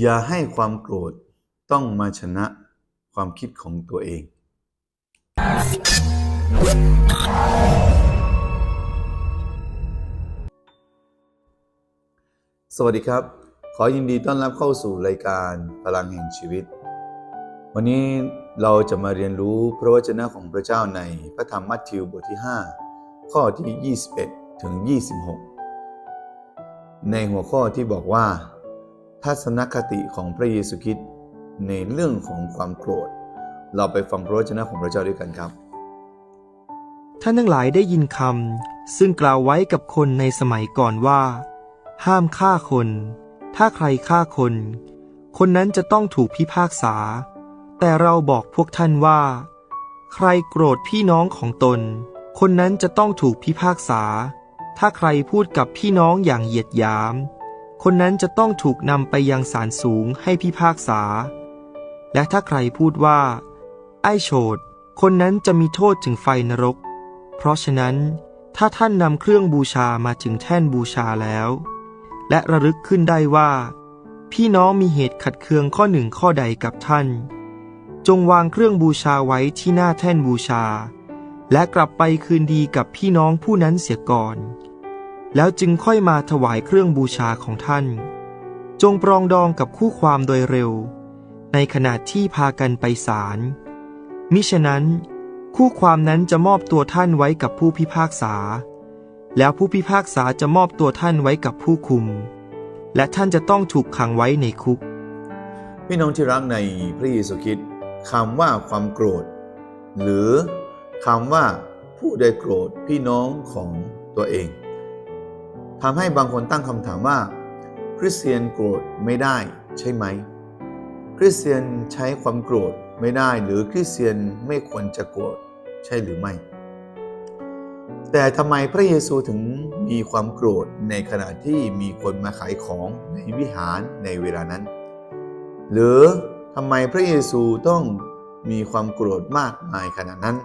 อย่าให้ความโกรธต้องมาชนะความคิดของตัวเอง สวัสดีครับ ขอยินดีต้อนรับเข้าสู่รายการพลังแห่งชีวิต วันนี้เราจะมาเรียนรู้พระวจนะของพระเจ้าในพระธรรมมัทธิวบทที่ 5 ข้อที่ 21 ถึง 26 ในหัวข้อที่บอกว่า ทัศนคติของพระเยซูคริสต์ในเรื่องของความโกรธ เราไปฟังพระวจนะของพระเจ้าด้วยกันครับ ท่านทั้งหลายได้ยินคำซึ่งกล่าวไว้กับคนในสมัยก่อนว่า ห้ามฆ่าคน ถ้าใครฆ่าคน คนนั้นจะต้องถูกพิพากษา แต่เราบอกพวกท่านว่า ใครโกรธพี่น้องของตน คนนั้นจะต้องถูกพิพากษา ถ้าใครพูดกับพี่น้องอย่างเหยียดหยาม คนนั้นจะต้องถูกนำไปยังศาลสูงให้พิพากษา และถ้าใครพูดว่า ไอ้โฉดคนนั้นจะมีโทษถึงไฟนรก เพราะฉะนั้นถ้าท่านนำเครื่องบูชามาถึงแท่นบูชาแล้ว และระลึกขึ้นได้ว่า พี่น้องมีเหตุขัดเคืองข้อหนึ่งข้อใดกับท่าน จงวางเครื่องบูชาไว้ที่หน้าแท่นบูชา และกลับไปคืนดีกับพี่น้องผู้นั้นเสียก่อน แล้วจึงค่อยมาถวายเครื่องบูชาของท่าน จงปรองดองกับคู่ความโดยเร็ว ในขณะที่พากันไปศาลมิฉะนั้นคู่ความนั้นจะมอบตัวท่านไว้กับผู้พิพากษา แล้วผู้พิพากษาจะมอบตัวท่านไว้กับผู้คุม และท่านจะต้องถูกขังไว้ในคุก พี่น้องที่รักในพระเยซูคริสต์คำว่าความโกรธ หรือคำว่าผู้ใดโกรธพี่น้องของตัวเอง ทำให้บางคนตั้งคำถามว่า คริสเตียนโกรธไม่ได้ใช่ไหม คริสเตียนใช้ความโกรธไม่ได้หรือคริสเตียนไม่ควรจะโกรธใช่หรือไม่ แต่ทำไมพระเยซูถึงมีความโกรธในขณะที่มีคนมาขายของในวิหารในเวลานั้น หรือทำไมพระเยซูต้องมีความโกรธมากมายขนาดนั้น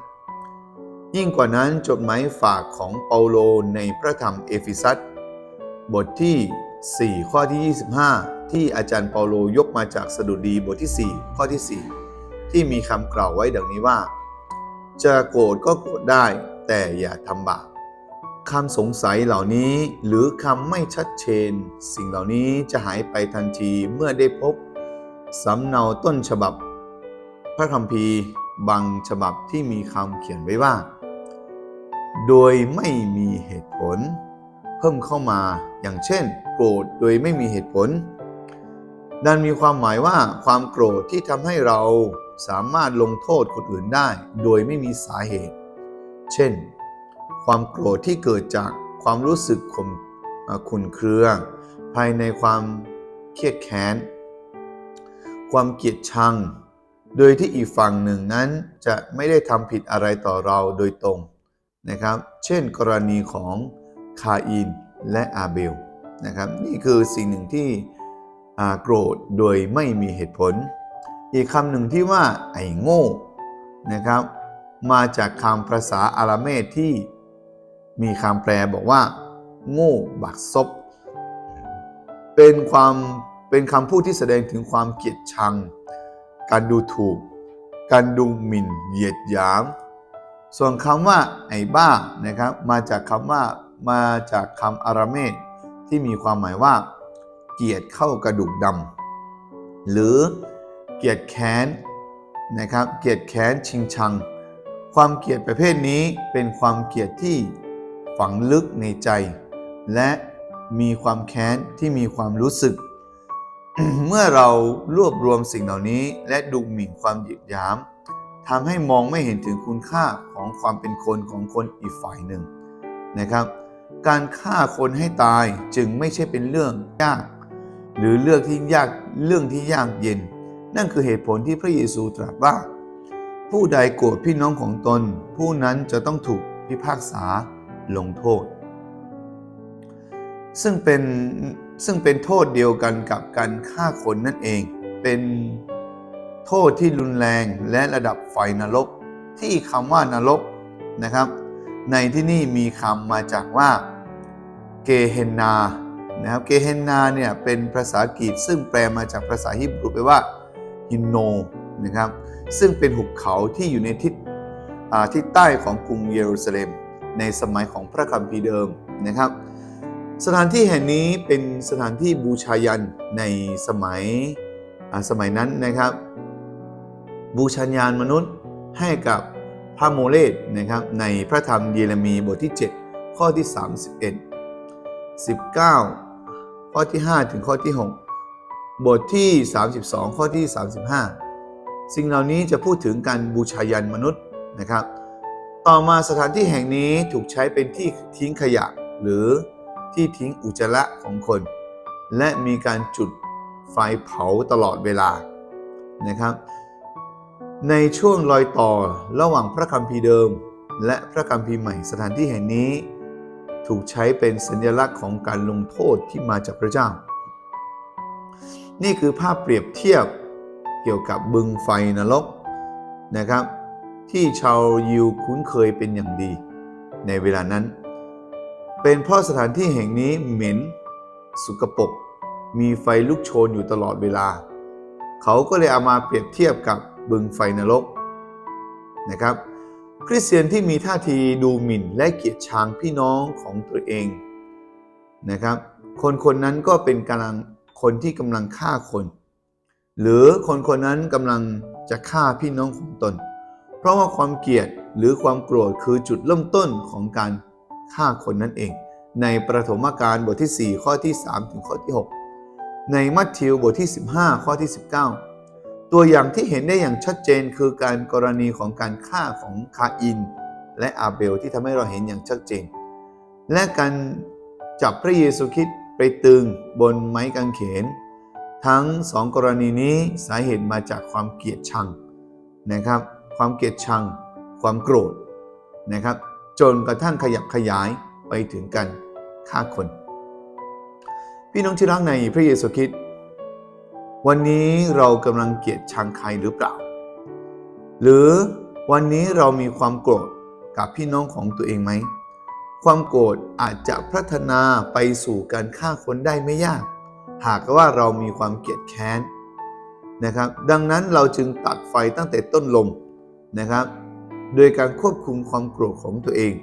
ยิ่งกว่านั้นจดหมายฝากของเปาโลในพระธรรมเอฟิซัส บทที่ 4 ข้อที่ 25 ที่อาจารย์เปาโลยกมาจากสดุดีบทที่ 4 ข้อที่ 4 ที่มีคำกล่าวไว้ดังนี้ว่า จะโกรธก็โกรธได้แต่อย่าทำบาปคำสงสัยเหล่านี้หรือคำไม่ชัดเจน สิ่งเหล่านี้จะหายไปทันทีเมื่อได้พบสำเนาต้นฉบับ พระคัมภีร์บางฉบับที่มีคำเขียนไว้ว่า โดยไม่มีเหตุผล เพิ่มเข้ามา อย่างเช่น โกรธโดยไม่มีเหตุผล นั่นมีความหมายว่าความโกรธที่ทำให้เราสามารถลงโทษคนอื่นได้ โดยไม่มีสาเหตุ เช่น ความโกรธที่เกิดจากความรู้สึกขมขุนเคืองภายในความเครียดแค้น ความเกลียดชัง โดยที่อีกฝั่งหนึ่งนั้นจะไม่ได้ทำผิดอะไรต่อเราโดยตรงนะครับ เช่นกรณีของ คาอินและอาเบลนะครับนี่คือสิ่งหนึ่งที่โกรธโดยไม่มีเหตุผล อีกคำหนึ่งที่ว่าไอ้โง่นะครับ มาจากคำภาษาอาราเมสที่มีคำแปลบอกว่า โง่บักซบ เป็นความเป็นคำพูดที่แสดงถึงความเกลียดชัง การดูถูก การดูหมิ่นเหยียดหยาม ส่วนคำว่าไอ้บ้านะครับ มาจากคำว่า มาจากคำอาราเมสที่มีความหมายว่า เกียดเข้ากระดูกดำหรือเกียดแค้นนะครับ เกียดแค้นชิงชัง ความเกียดประเภทนี้เป็นความเกียดที่ฝังลึกในใจ และมีความแค้นที่มีความรู้สึก เมื่อเรารวบรวมสิ่งเหล่านี้ และดูหมิ่นความหยียดหยามทำให้มองไม่เห็นถึงคุณค่าของความเป็นคนของคนอีกฝ่ายหนึ่งนะครับ การฆ่าคนให้ตายจึงไม่ใช่เป็นเรื่องยาก หรือเรื่องที่ยากเรื่องที่ยากเย็น นั่นคือเหตุผลที่พระเยซูตรัสว่า ผู้ใดโกรธพี่น้องของตน ผู้นั้นจะต้องถูกพิพากษาลงโทษ ซึ่งเป็นซึ่งเป็นโทษเดียวกันกับการฆ่าคนนั่นเอง เป็นโทษที่รุนแรงและระดับไฟนรก ที่คำว่านรกนะครับ ในที่นี่มีคำมาจากว่าเกเฮนนานะครับเกเฮนนาเนี่ยเป็นภาษากรีกซึ่งแปลมาจากภาษาฮิบรูแปลว่าฮินโนนะครับซึ่งเป็นหุบเขาที่อยู่ในทิศอ่าทิศใต้ของกรุงเยรูซาเล็ม ในสมัยของพระคัมภีร์เดิมนะครับ สถานที่แห่งนี้เป็นสถานที่บูชายันในสมัยสมัยนั้นนะครับ บูชาญาณมนุษย์ให้กับ พระโมเลสนะครับในพระธรรมเยเรมีบทที่ 7 ข้อที่ 31 19 ข้อที่ 5 ถึงข้อที่ 6 บทที่ 32 ข้อที่ 35 สิ่งเหล่านี้จะพูดถึงการบูชายันมนุษย์นะครับ ต่อมาสถานที่แห่งนี้ถูกใช้เป็นที่ทิ้งขยะหรือที่ทิ้งอุจจาระของคน และมีการจุดไฟเผาตลอดเวลานะครับ ในช่วงรอยต่อระหว่างพระคัมภีร์เดิม และพระคัมภีร์ใหม่สถานที่แห่งนี้ ถูกใช้เป็นสัญลักษณ์ของการลงโทษที่มาจากพระเจ้า นี่คือภาพเปรียบเทียบเกี่ยวกับบึงไฟนรกนะครับ ที่ชาวยิวคุ้นเคยเป็นอย่างดี ในเวลานั้น เป็นเพราะสถานที่แห่งนี้เหม็นสุกปกมีไฟลุกโชนอยู่ตลอดเวลา เขาก็เลยเอามาเปรียบเทียบกับ บึงไฟนรกนะครับ คริสเตียนที่มีท่าทีดูหมิ่นและเกลียดชังพี่น้องของตัวเองนะครับ คนคนนั้นก็เป็นกำลังคนที่กำลังฆ่าคน หรือคนคนนั้นกำลังจะฆ่าพี่น้องของตน เพราะว่าความเกลียดหรือความโกรธคือจุดเริ่มต้นของการฆ่าคนนั่นเอง ในประถมกาลบทที่ 4 ข้อที่ 3 ถึงข้อที่ 6 ในมัทธิวบทที่ 15 ข้อที่ 19 ตัวอย่างที่เห็นได้อย่างชัดเจนคือการกรณีของการฆ่าของคาอิน และอาเบลที่ทำให้เราเห็นอย่างชัดเจน และการจับพระเยซูคริสต์ไปตึงบนไม้กางเขน ทั้งสองกรณีนี้สาเหตุมาจากความเกลียดชังนะครับ ความเกลียดชัง ความโกรธนะครับ จนกระทั่งขยับขยายไปถึงการฆ่าคน พี่น้องที่รักในพระเยซูคริสต์ วันนี้เรากำลังเกลียดชังใครหรือเปล่า หรือวันนี้เรามีความโกรธกับพี่น้องของตัวเองไหม ความโกรธอาจจะพัฒนาไปสู่การฆ่าคนได้ไม่ยาก หากว่าเรามีความเกลียดแค้นนะครับ ดังนั้นเราจึงตัดไฟตั้งแต่ต้นลมนะครับ โดยการควบคุมความโกรธของตัวเอง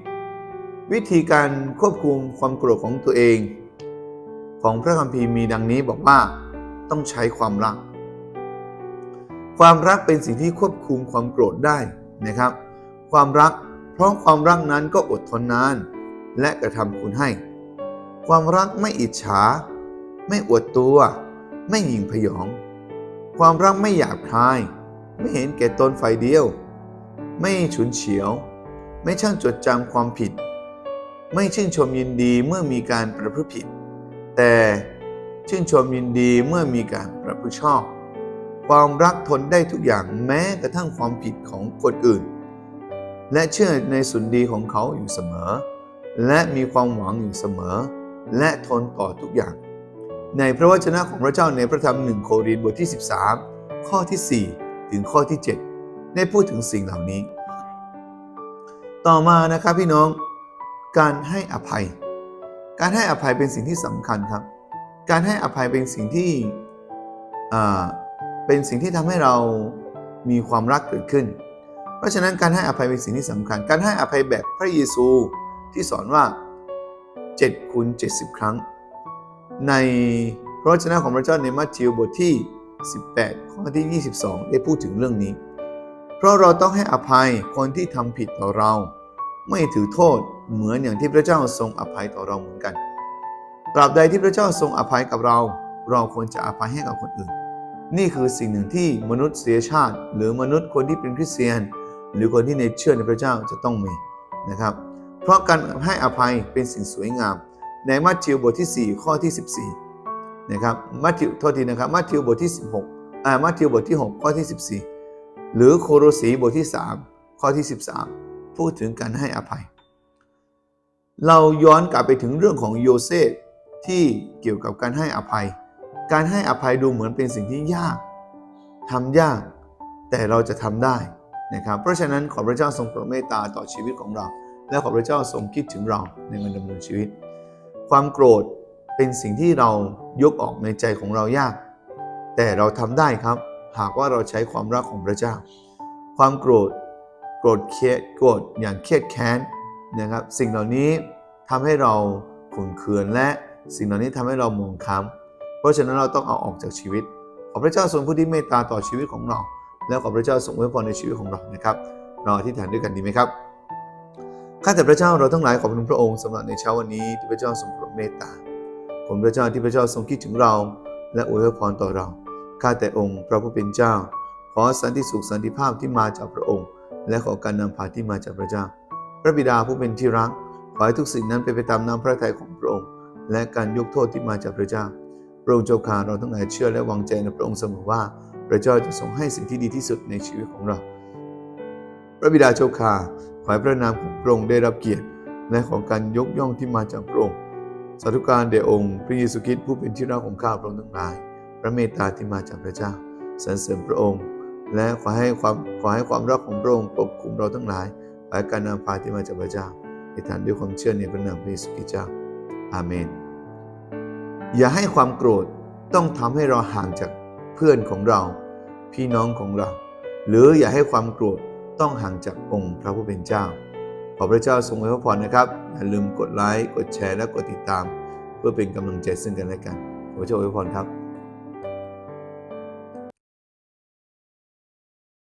วิธีการควบคุมความโกรธของตัวเอง ของพระคัมภีร์มีดังนี้บอกว่า ต้องใช้ความรัก ความรักเป็นสิ่งที่ควบคุมความโกรธได้นะครับ ความรัก เพราะความรักนั้นก็อดทนนาน และกระทำคุณให้ ความรักไม่อิจฉา ไม่อวดตัว ไม่หยิ่งพยอง ความรักไม่หยาบคาย ไม่เห็นแก่ตนฝ่ายเดียว ไม่ฉุนเฉียว ไม่ช่างจดจำความผิด ไม่ชื่นชมยินดีเมื่อมีการประพฤติผิด แต่ ชื่นชมยินดีเมื่อมีการประพฤติชอบ ความรักทนได้ทุกอย่างแม้กระทั่งความผิดของคนอื่น และเชื่อในสุนดีของเขาอยู่เสมอ และมีความหวังอยู่เสมอ และทนต่อทุกอย่าง ในพระวจนะของพระเจ้าในพระธรรมหนึ่งโครินธ์บทที่ 13 ข้อที่ 4 ถึงข้อที่ 7 ได้พูดถึงสิ่งเหล่านี้ ต่อมานะครับพี่น้อง การให้อภัย การให้อภัยเป็นสิ่งที่สำคัญครับ การให้อภัยเป็นสิ่งที่เป็นสิ่งที่ทำให้เรามีความรักเกิดขึ้น เพราะฉะนั้นการให้อภัยเป็นสิ่งที่สำคัญ การให้อภัยแบบพระเยซูที่สอนว่า7คูณ70 ครั้ง ในพระวจนะของพระเจ้าในมัทธิวบทที่ 18 ข้อที่ 22 ได้พูดถึงเรื่องนี้ เพราะเราต้องให้อภัยคนที่ทำผิดต่อเรา ไม่ถือโทษเหมือนอย่างที่พระเจ้าทรงอภัยต่อเราเหมือนกัน ตราบใดที่พระเจ้าทรงอภัยกับเรา เราควรจะอภัยให้กับคนอื่น นี่คือสิ่งหนึ่งที่มนุษย์เสียชาติ หรือมนุษย์คนที่เป็นคริสเตียน หรือคนที่ในเชื่อในพระเจ้าจะต้องมีนะครับ เพราะการให้อภัยเป็นสิ่งสวยงาม ในมัทธิวบทที่ 4 ข้อที่ 14นะครับมัทธิวโทษทีนะครับมัทธิวบทที่ 16อ่ามัทธิวบทที่ 6 ข้อที่ 14 หรือโคโรสีบทที่ 3 ข้อที่ 13 พูดถึงการให้อภัย เราย้อนกลับไปถึงเรื่องของโยเซฟ ที่เกี่ยวกับการให้อภัย การให้อภัยดูเหมือนเป็นสิ่งที่ยากทำยาก แต่เราจะทำได้นะครับ เพราะฉะนั้นขอพระเจ้าทรงโปรดเมตตาต่อชีวิตของเรา และขอพระเจ้าทรงคิดถึงเราในการดำเนินชีวิต ความโกรธเป็นสิ่งที่เรายกออกในใจของเรายาก แต่เราทำได้ครับ หากว่าเราใช้ความรักของพระเจ้า ความโกรธโกรธเครียดโกรธอย่างเครียดแค้นนะครับ สิ่งเหล่านี้ทำให้เราขุ่นเคืองและ สิ่งเหล่านี้ทำให้เรามองค้ำเพราะฉะนั้นเราต้องเอาออกจากชีวิต ขอพระเจ้าทรงผู้ที่เมตตาต่อชีวิตของเรา แล้วขอพระเจ้าทรงอวยพรในชีวิตของเรานะครับเราอธิษฐานด้วยกันดีไหมครับข้าแต่พระเจ้าเราทั้งหลายขอบคุณพระองค์สำหรับในเช้าวันนี้ที่พระเจ้าทรงโปรดเมตตาขอบพระเจ้าที่พระเจ้าทรงคิดถึงเรา และอวยพรต่อเราข้าแต่องค์พระผู้เป็นเจ้า ขอสันติสุขสันติภาพที่มาจากพระองค์ และขอการนำพาที่มาจากพระเจ้า พระบิดาผู้เป็นที่รักขอให้ทุกสิ่งนั้นเป็นไปตามน้ำพระทัยของพระองค์ และการยกโทษที่มาจากพระเจ้า พระองค์เจ้าข้าเราทั้งหลายเชื่อและวางใจในพระองค์เสมอว่า พระเจ้าจะทรงให้สิ่งที่ดีที่สุดในชีวิตของเรา พระบิดาเจ้าข้าขอให้พระนามของพระองค์ได้รับเกียรติและของการยกย่องที่มาจากพระองค์สาธุการแด่องค์ พระเยซูคริสต์ผู้เป็นที่รักของข้าพระองค์ทั้งหลาย พระเมตตาที่มาจากพระเจ้าสรรเสริญพระองค์ และขอให้ความขอให้ความรักของพระองค์ปกคุมเราทั้งหลายขอให้การนำพาที่มาจากพระเจ้าในฐานด้วยความเชื่อในพระนามพระเยซูคริสต์เจ้า อาเมน อย่าให้ความโกรธต้องทำให้เราห่างจากเพื่อนของเรา พี่น้องของเรา หรืออย่าให้ความโกรธต้องห่างจากองค์พระผู้เป็นเจ้า ขอพระเจ้าทรงอวยพรนะครับ อย่าลืมกดไลค์ กดแชร์ และกดติดตาม เพื่อเป็นกำลังใจซึ่งกันและกัน ขอพระเจ้าอวยพรครับ